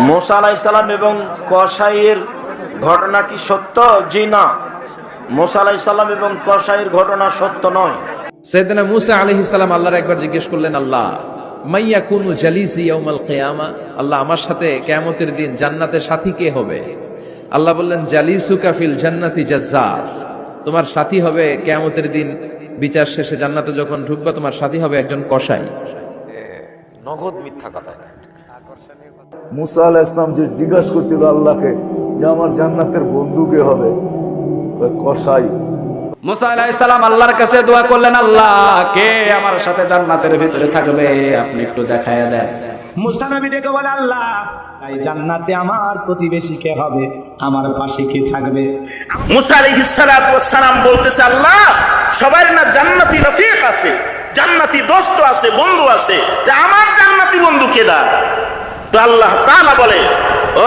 মোসা আলাইসালাম এবং কসাইয়ের ঘটনা কি সত্য? জি না। মোসা আলাইসাল্লাম এবং কসাইয়ের ঘটনা সত্য নয়। সৈয়দনা মুসা আলাইহিস সালাম আল্লাহর একবার জিজ্ঞেস করলেন আল্লাহ মাইয়া কুনু জালিসি ইয়াউমাল কিয়ামা? আল্লাহ আমার সাথে কিয়ামতের দিন জান্নাতের সাথী কে হবে? আল্লাহ বললেন জালিসুকা ফিল জান্নাতি জাজ্জার। তোমার সাথী হবে কিয়ামতের দিন। বিচার শেষে জান্নাতে যখন ঢুকবা তোমার সাথী হবে একজন কসাই। নগদ মিথ্যা কথা। মুসা আলাহ ইসলাম যে জিজ্ঞাসা করছিল আল্লাহকে যে আমার জান্নাতের বন্ধু কে হবে? কসাই। মুসা আল্লাহর কাছে দোয়া করলেন আল্লাহ কে আমার সাথে জান্নাতের ভিতরে থাকবে আপনি একটু দেখায় দেন। মুসা নবী ডেকে বলে আল্লাহ তাই জান্নাতে আমার প্রতিবেশী কে হবে? আমার পাশে কে থাকবে? মুসা আলাইহিসসালাম বলতেছে আল্লাহ সবার না জান্নাতি রফিক আছে জান্নাতি দোস্ত আছে বন্ধু আছে তা আমার জান্নাতি বন্ধু কেডা তো আল্লাহ তাআলা বলে,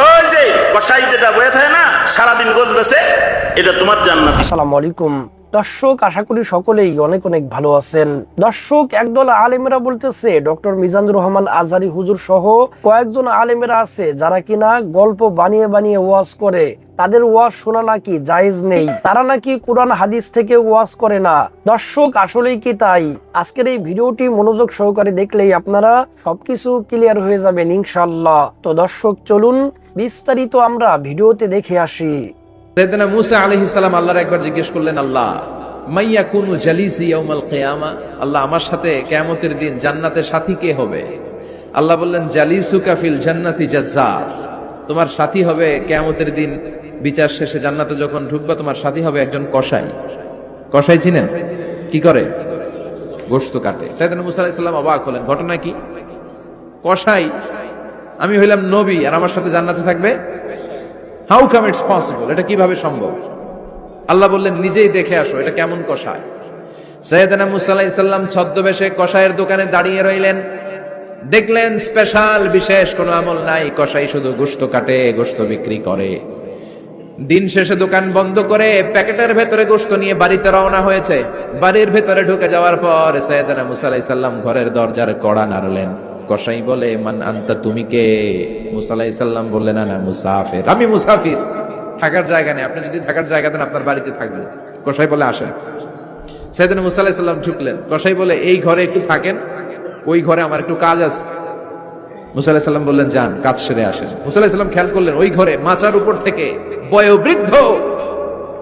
ওই যে কসাই যেটা বয়ে থাকে না, সারাদিন গোজ বেছে এটা তোমার জান্নাত। আসসালামু আলাইকুম। দর্শক, আশা করি সকলেই অনেক অনেক ভালো আছেন। দর্শক, একদল আলেমেরা বলতেছে, ডক্টর মিজানুর রহমান আজারি হুজুর সহ কয়েকজন আলেমেরা আছে, যারা কিনা গল্প বানিয়ে বানিয়ে ওয়াজ করে। তাদের ওয়াজ শোনা নাকি জায়েজ নেই। তারা নাকি কোরআন, হাদিস থেকে ওয়াজ করে না। দর্শক, আসলেই কি তাই? আজকের এই ভিডিওটি মনোযোগ সহকারে দেখলেই আপনারা সবকিছু ক্লিয়ার হয়ে যাবেন ইনশাল্লাহ তো দর্শক, চলুন বিস্তারিত আমরা ভিডিওতে দেখে আসি। সৈয়দনা মুসা আলাইহিস সালাম আল্লাহর একবার জিজ্ঞেস করলেন, আল্লাহ, মাইয়া কুনু জালিসি ইয়াউমাল কিয়ামা? আল্লাহ, আমার সাথে কিয়ামতের দিন জান্নাতের সাথী কে হবে? আল্লাহ বললেন, জালিসুকা ফিল জান্নাতি জাজ্জার। তোমার সাথী হবে কিয়ামতের দিন বিচার শেষে জান্নাতে যখন ঢুকবা, তোমার সাথী হবে একজন কসাই। কসাই চিনেন? কি করে? গোশত কাটে। সৈয়দনা মুসা আলাইহিস সালাম অবাক হলেন, ঘটনা কি? কসাই, আমি হইলাম নবী আর আমার সাথে জান্নাতে থাকবে? হাউ কাম ইটস পসিবল এটা কীভাবে সম্ভব? আল্লাহ বললেন, নিজেই দেখে আসো, এটা কেমন কষায়? সৈয়দনা মুসা আলাইহিস সালাম ছদ্মবেশে কষায়ের দোকানে দাঁড়িয়ে রইলেন। দেখলেন, স্পেশাল, বিশেষ কোনো আমল নাই, কষাই শুধু গোশত কাটে, গোশত বিক্রি করে। দিন শেষে দোকান বন্ধ করে প্যাকেটের ভেতরে গোশত নিয়ে বাড়িতে রওনা হয়েছে। বাড়ির ভেতরে ঢুকে যাওয়ার পর সৈয়দানা মুসা আলাইহিস সালাম ঘরের দরজার কড়া নাড়লেন। কসাই বলে, মান আন্তা, তুমি কে? মুসা আলাইহিস সালাম বললেন, না মুসাফির। আমি মুসাফির। থাকার জায়গা নেই। আপনি যদি থাকার জায়গা দেন, আপনার বাড়িতে থাকবেন কসাই বলে, আসেন। সৈয়দনা মুসা আলাইহিস ঢুকলেন। কসাই বলে, এই ঘরে একটু থাকেন, ওই ঘরে আমার একটু কাজ আছে। মুসা আলাইহিস বললেন, যান, কাজ সেরে আসেন। মুসা আলাইহিস খেয়াল করলেন, ওই ঘরে মাচার উপর থেকে বয়োবৃদ্ধ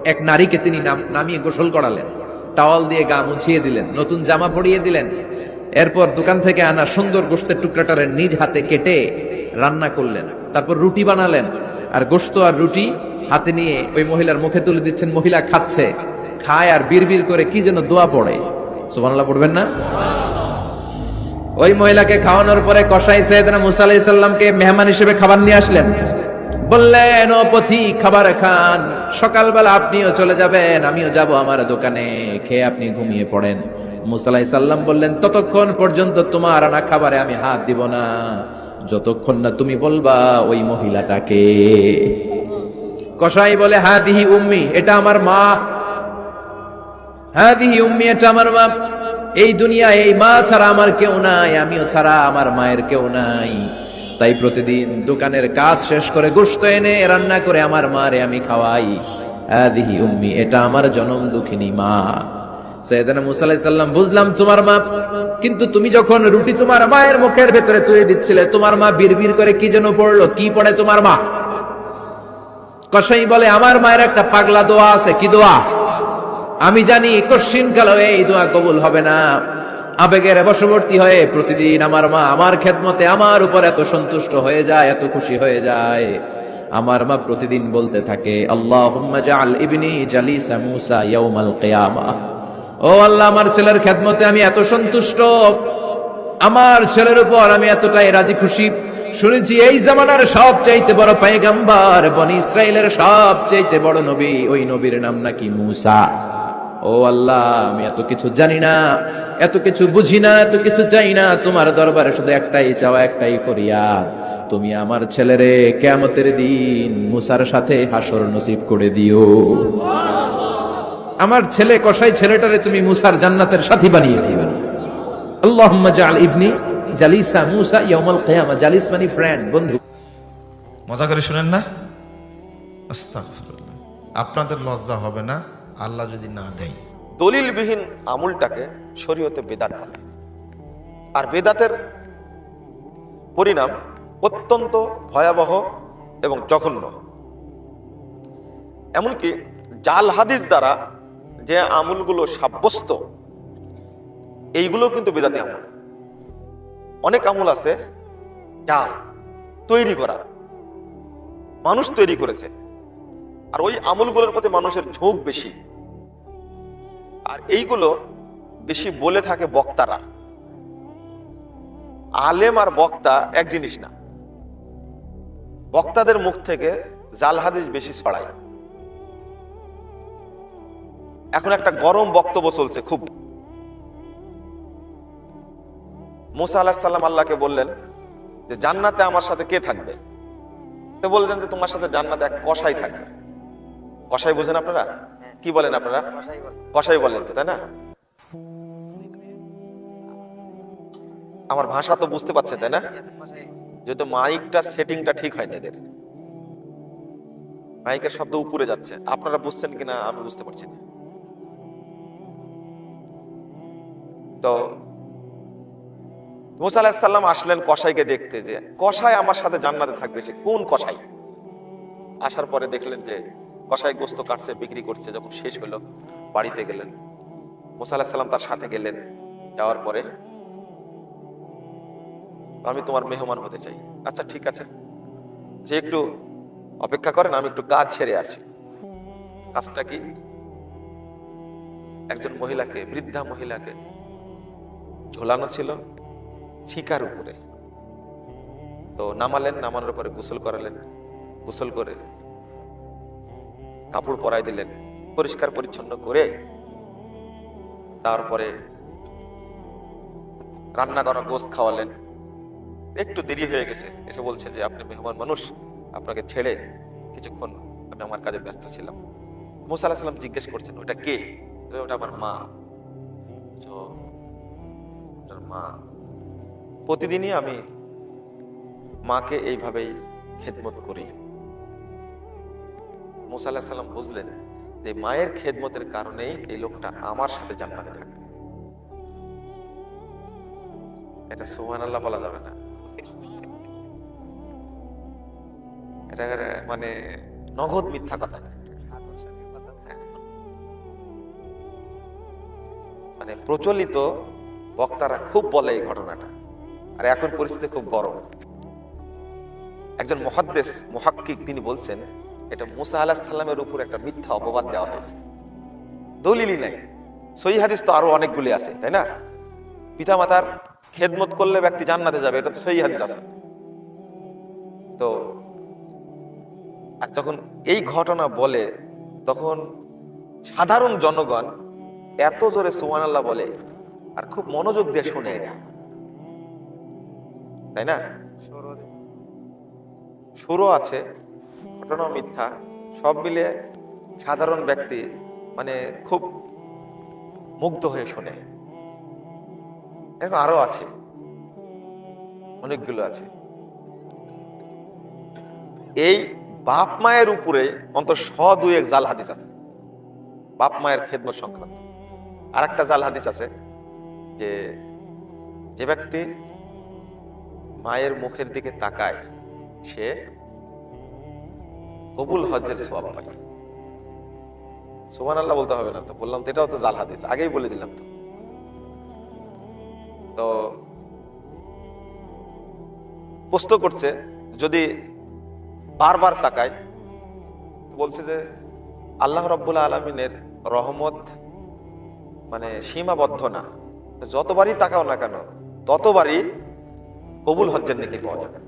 এক নারীকে তিনি নাম- নামিয়ে গোসল করালেন। টাওয়াল দিয়ে গা মুছিয়ে দিলেন, নতুন জামা পরিয়ে দিলেন। এরপর দোকান থেকে আনা সুন্দর গোস্তের টুকরাটারে নিজ হাতে কেটে রান্না করলেন। তারপর রুটি বানালেন। আর গোস্ত আর রুটি হাতে নিয়ে ওই মহিলার মুখে তুলে দিচ্ছেন, মহিলা খাচ্ছে। খায় আর বিড়বিড় করে কি যেন দোয়া পড়ে। সুবহানাল্লাহ, পড়বেন না? ওই মহিলাকে খাওয়ানোর পরে কসাই সৈয়দনা মুসা আলাইহিস সালামকে মেহমান হিসেবে খাবার নিয়ে আসলেন। বললেন, ও পথি, খাবার খান। সকালবেলা আপনিও চলে যাবেন, আমিও যাব আমার দোকানে। খেয়ে আপনি ঘুমিয়ে পড়েন। মুসা আলাইহিস সালাম বললেন, ততক্ষণ পর্যন্ত তোমার আনা খাবারে আমি হাত দিব না। যতক্ষণ না তুমি বলবা ওই মহিলাটাকে। কসাই বলে, হাদিহি উম্মি, এটা আমার মা। হাদিহি উম্মি, এটা আমার মা। এই দুনিয়া এই মা ছাড়া আমার কেউ নাই, আমিও ছাড়া আমার মায়ের কেউ নাই। তাই প্রতিদিন দোকানের কাজ শেষ করে গোস্ত এনে রান্না করে আমার মারে আমি খাওয়াই। হাদিহি উম্মি, এটা আমার জনম দুঃখিনী মা। সৈয়দানা বুঝলাম তোমার মা, কিন্তু তুমি যখন রুটি তোমার মায়ের মুখের ভেতরে তুলে দিচ্ছিলে, তোমার মা করে কি যেন পড়ল? কি পড়ে তোমার মা? বলে, আমার মায়ের একটা পাগলা দোয়া আছে, কি দোয়া? আমি জানি কশিন কালো এই দোয়া কবুল হবে না। আবেগের বশবর্তী হয়ে প্রতিদিন আমার মা আমার খেদমতে আমার উপর এত সন্তুষ্ট হয়ে যায়, এত খুশি হয়ে যায়। আমার মা প্রতিদিন বলতে থাকে আল্লাহ জাআল ইবনি জালিসা মূসা ইয়াউমাল কিয়ামা। ও আল্লাহ, আমার ছেলের খেদমতে আমি এত সন্তুষ্ট। আমার ছেলের উপর আমি এতটাই রাজি খুশি। শুনেছি এই জামানার সব চাইতে বড় পায়গাম্বার বনি ইসরায়েলের সব চাইতে বড় নবী, ওই নবীর নাম নাকি মুসা। ও আল্লাহ, আমি এত কিছু জানি না, এত কিছু বুঝি না, এত কিছু চাই না। তোমার দরবারে শুধু একটাই চাওয়া, একটাই ফরিয়াদ। তুমি আমার ছেলেরে কেমতের দিন মুসার সাথে হাসর নসিব করে দিও। আমার ছেলে কসাই ছেলেটারে তুমি মুসার জান্নাতের সাথী বানিয়ে দিবে ইবনি জালিসা মুসা ইয়াউমাল কিয়ামা। জালিস মানে ফ্রেন্ড বন্ধু। মজা করে শুনেন না? আপনাদের লজ্জা হবে না আল্লাহ যদি না দেয়। দলিলবিহীন আমুলটাকে শরীয়তে বেদাত বলে। আর বেদাতের পরিণাম অত্যন্ত ভয়াবহ এবং জঘন্য। এমনকি জাল হাদিস দ্বারা যে আমুলগুলো সাব্যস্ত এইগুলো কিন্তু বেদাতি আমল। অনেক আমল আছে জাল তৈরি করা। মানুষ তৈরি করেছে। আর ওই আমলগুলোর প্রতি মানুষের ঝোঁক বেশি। আর এইগুলো বেশি বলে থাকে বক্তারা। আলেম আর বক্তা এক জিনিস না। বক্তাদের মুখ থেকে জাল হাদিস বেশি ছড়ায়। এখন একটা গরম বক্তব্য চলছে, খুব। মুসা আলাহিসাল্লাম আল্লাহকে বললেন যে, জান্নাতে আমার সাথে কে থাকবে? তো বলছেন যে, তোমার সাথে জান্নাতে এক কসাই থাকবে। কসাই বুঝেন আপনারা? কি বলেন আপনারা? কসাই বলেন তো, তাই না? আমার ভাষা তো বুঝতে পারছেন তাই না? যেহেতু মাইকটা সেটিংটা ঠিক হয়নি এদের। মাইকের শব্দ উপরে যাচ্ছে। আপনারা বুঝছেন কিনা আমি বুঝতে পারছি না। তো মুসা আলাহিসাল্লাম আসলেন কসাইকে দেখতে যে, কসাই আমার সাথে জান্নাতে থাকবে, সে কোন কসাই? আসার পরে দেখলেন যে, কসাই গোস্ত কাটছে, বিক্রি করছে, যখন শেষ হলো, বাড়িতে গেলেন। মুসা আলাহিসাল্লাম তার সাথে গেলেন, যাওয়ার পরে, আমি তোমার মেহমান হতে চাই। আচ্ছা ঠিক আছে। যে একটু অপেক্ষা করেন, আমি একটু কাজ ছেড়ে আছি কাজটা কি? একজন মহিলাকে, বৃদ্ধা মহিলাকে ঝোলানো ছিল ছিকার উপরে। তো নামালেন, নামানোর পরে গোসল করালেন। গোসল করে কাপড় পরাই দিলেন, পরিষ্কার পরিচ্ছন্ন করে। তারপরে রান্না করা গোস্ত খাওয়ালেন। একটু দেরি হয়ে গেছে, এসে বলছে যে, আপনি মেহমান মানুষ, আপনাকে ছেড়ে কিছুক্ষণ আমি আমার কাজে ব্যস্ত ছিলাম। মুসা আলাহিসাল্লাম সাল্লাম জিজ্ঞেস করছেন, ওটা কে? ওটা আমার মা। তো ওটার মা। প্রতিদিনই আমি মাকে এইভাবেই খেদমত করি। মুসা আলাহিসাল্লাম সাল্লাম বুঝলেন যে মায়ের খেদমতের কারণেই এই লোকটা আমার সাথে জান্নাতে থাকবে। এটা সুহান আল্লাহ বলা যাবে না। এটা মানে নগদ মিথ্যা কথা। হ্যাঁ। মানে প্রচলিত বক্তারা খুব বলে এই ঘটনাটা। আর এখন পরিস্থিতি খুব গরম। একজন মহাদ্দেশ মহাক্কিক তিনি বলছেন, এটা মুসা আলাহ সাল্লামের উপর একটা মিথ্যা অপবাদ দেওয়া হয়েছে। দলিলই নাই। সই হাদিস তো আরও অনেকগুলি আছে, তাই না? পিতামাতার খেদমত করলে ব্যক্তি জান্নাতে যাবে, এটা তো সই হাদিস আছে। তো যখন এই ঘটনা বলে, তখন সাধারণ জনগণ এত জোরে সুমান আল্লাহ বলে আর খুব মনোযোগ দিয়ে শোনে এটা। তাই না? সুরও আছে, ঘটনাও মিথ্যা। সব মিলে সাধারণ ব্যক্তি মানে খুব মুগ্ধ হয়ে শোনে। এরকম আরও আছে, অনেকগুলো আছে। এই বাপ মায়ের উপরে অন্তত শ দুই এক জাল হাদিস আছে। বাপ মায়ের খেদমত সংক্রান্ত। আর একটা জাল হাদিস আছে যে যে ব্যক্তি মায়ের মুখের দিকে তাকায়, সে কবুল হজ্জের সওয়াব পায়। সুবহান আল্লাহ বলতে হবে না তো, বললাম তো এটাও তো জাল হাদিস, আগেই বলে দিলাম তো। তো প্রশ্ন করছে, যদি বারবার তাকায় বলছে যে আল্লাহ রব্বুল আলমিনের রহমত মানে সীমাবদ্ধ না। যতবারই তাকাও না কেন, ততবারই কবুল হজ্জের নাকি পাওয়া যাবে।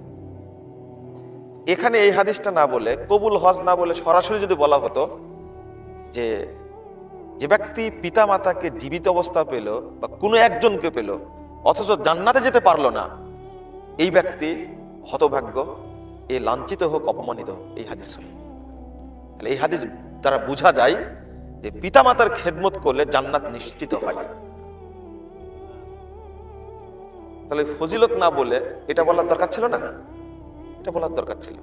এখানে এই হাদিসটা না বলে, কবুল হজ না বলে সরাসরি যদি বলা হতো যে যে ব্যক্তি পিতা মাতাকে জীবিত অবস্থা পেল বা কোনো একজনকে পেল, অথচ জান্নাতে যেতে পারল না, এই ব্যক্তি হতভাগ্য, এ লাঞ্ছিত হোক, অপমানিত হোক, এই হাদিস তাহলে এই হাদিস দ্বারা বোঝা যায় যে পিতা মাতার খেদমত করলে জান্নাত নিশ্চিত হয়। তাহলে ফজিলত না বলে এটা বলার দরকার ছিল না? এটা বলার দরকার ছিল।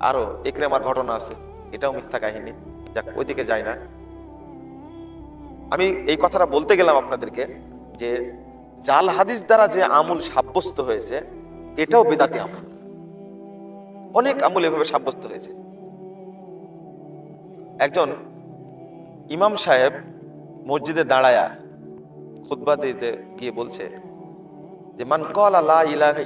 আরও একরেমার ঘটনা আছে, এটাও মিথ্যা কাহিনী, যাক, ওইদিকে যায় না। আমি এই কথাটা বলতে গেলাম আপনাদেরকে যে, জাল হাদিস দ্বারা যে আমুল সাব্যস্ত হয়েছে, এটাও বেদাতি আমল। অনেক আমল এভাবে সাব্যস্ত হয়েছে। একজন ইমাম সাহেব মসজিদে দাঁড়ায়া খুতবা দিতে গিয়ে বলছে যে মান কলা লা ইলাহা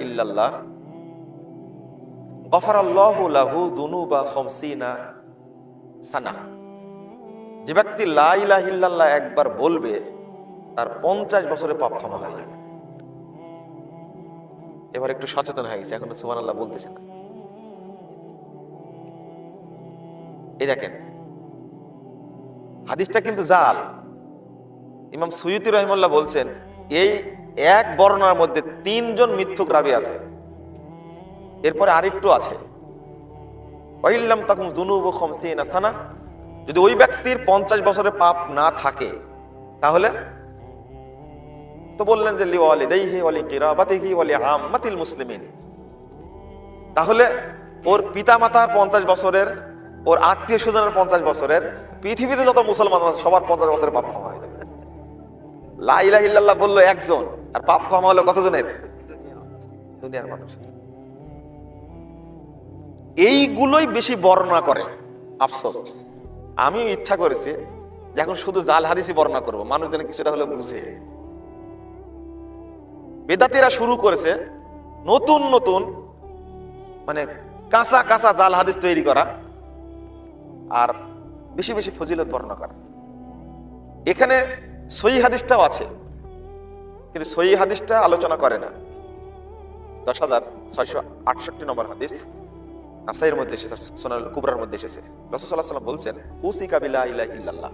খামসিনা সানা। যে ব্যক্তি লা একবার বলবে, তার পঞ্চাশ বছরের পাপ ক্ষমা হয়ে যাবে। এবার একটু সচেতন হয়ে গেছে, এখন সুবহানাল্লাহ বলতেছে না। এই দেখেন, হাদিসটা কিন্তু জাল। ইমাম সুয়ুতি রহিমুল্লাহ বলছেন, এই এক বর্ণার মধ্যে তিনজন মিথ্যুক রাবি আছে। এরপরে আরেকটু আছে। যদি ওই ব্যক্তির পঞ্চাশ বছরের পাপ না থাকে, তাহলে তো বললেন যে তাহলে ওর পিতামাতার পঞ্চাশ বছরের, ওর আত্মীয় স্বজনের পঞ্চাশ বছরের, পৃথিবীতে যত মুসলমান আছে, সবার পঞ্চাশ বছরের পাপ ক্ষমা হয়ে যাবে। লা ইলাহা ইল্লাল্লাহ বলল একজন। আর পাপ ক্ষমা হলো কতজনের? দুনিয়ার মানুষ। এইগুলোই বেশি বর্ণনা করে, আফসোস। আমি ইচ্ছা করেছি এখন শুধু জাল হাদিসই বর্ণনা করব, মানুষ যেন কিছুটা হলে বুঝে। বেদাতিরা শুরু করেছে নতুন নতুন মানে কাঁচা কাঁচা জাল হাদিস তৈরি করা আর বেশি বেশি ফজিলত বর্ণনা করা। এখানে সই হাদিসটাও আছে। কিন্তু সই হাদিসটা আলোচনা করে না। দশ হাজার ছয়শো আটষট্টি নম্বর হাদিস নাসাইয়ের মধ্যে এসেছে, সোনাল কুবরার মধ্যে এসেছে। রসুল্লাহ সাল্লাম বলছেন উসি কাবিলা ইলাহ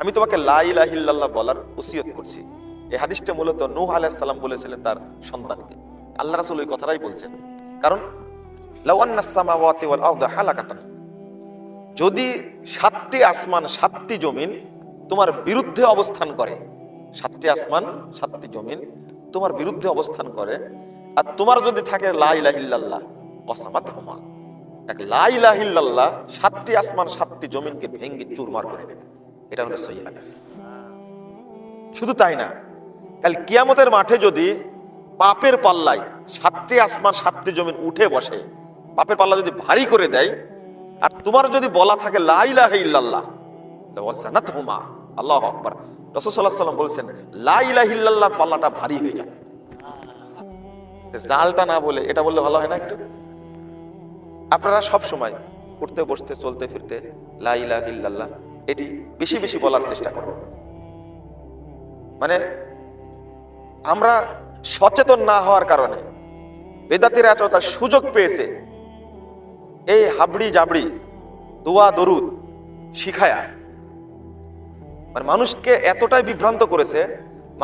আমি তোমাকে লা ইলাহ ইল্লাল্লাহ বলার উসিয়ত করছি। এই হাদিসটা মূলত নূহ আলাইহিস সালাম বলেছিলেন তার সন্তানকে। আল্লাহ রাসূল ওই কথাটাই বলছেন। কারণ যদি সাতটি আসমান, সাতটি জমিন তোমার বিরুদ্ধে অবস্থান করে সাতটি আসমান, সাতটি জমিন তোমার বিরুদ্ধে অবস্থান করে। আর তোমার যদি থাকে লা ইলাহা কসামাত হুমা এক লা ইলাহা সাতটি আসমান, সাতটি জমিনকে ভেঙ্গে চুরমার করে দেবে। এটা হলো সহিহ হাদিস। শুধু তাই না, কাল কিয়ামতের মাঠে যদি পাপের পাল্লায় সাতটি আসমান, সাতটি জমিন উঠে বসে, পাপের পাল্লা যদি ভারী করে দেয়, আর তোমার যদি বলা থাকে লা ইলাহা ইল্লাল্লাহ হুমা আল্লাহু আকবার। ওয়াসাল্লাম বলেছেন, লা ইলাহা ইল্লাল্লাহ পাল্লাটা ভারী হয়ে যাবে জালটা না বলে এটা বললে ভালো হয় না একটু? আপনারা সব সময় উঠতে, বসতে, চলতে, ফিরতে, লা ইলাহা ইল্লাল্লাহ এটি বেশি বেশি বলার চেষ্টা করব মানে আমরা সচেতন না হওয়ার কারণে বেদাতিরা এতটা সুযোগ পেয়েছে। এই হাবড়ি জাবড়ি দোয়া দরুদ শিখায়া মানে মানুষকে এতটাই বিভ্রান্ত করেছে,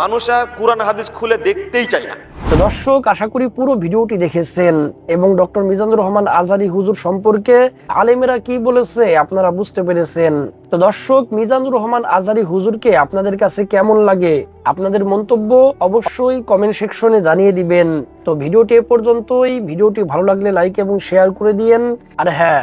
মানুষ আর কোরআন হাদিস খুলে দেখতেই চায় না। দর্শক, আশা করি পুরো ভিডিওটি দেখেছেন এবং ডক্টর মিজানুর রহমান আজারি হুজুর সম্পর্কে আলেমেরা কি বলেছে আপনারা বুঝতে পেরেছেন। তো দর্শক, মিজানুর রহমান আজারি হুজুরকে আপনাদের কাছে কেমন লাগে, আপনাদের মন্তব্য অবশ্যই কমেন্ট সেকশনে জানিয়ে দিবেন। তো ভিডিওটি এ পর্যন্তই, ভিডিওটি ভালো লাগলে লাইক এবং শেয়ার করে দিয়েন। আর হ্যাঁ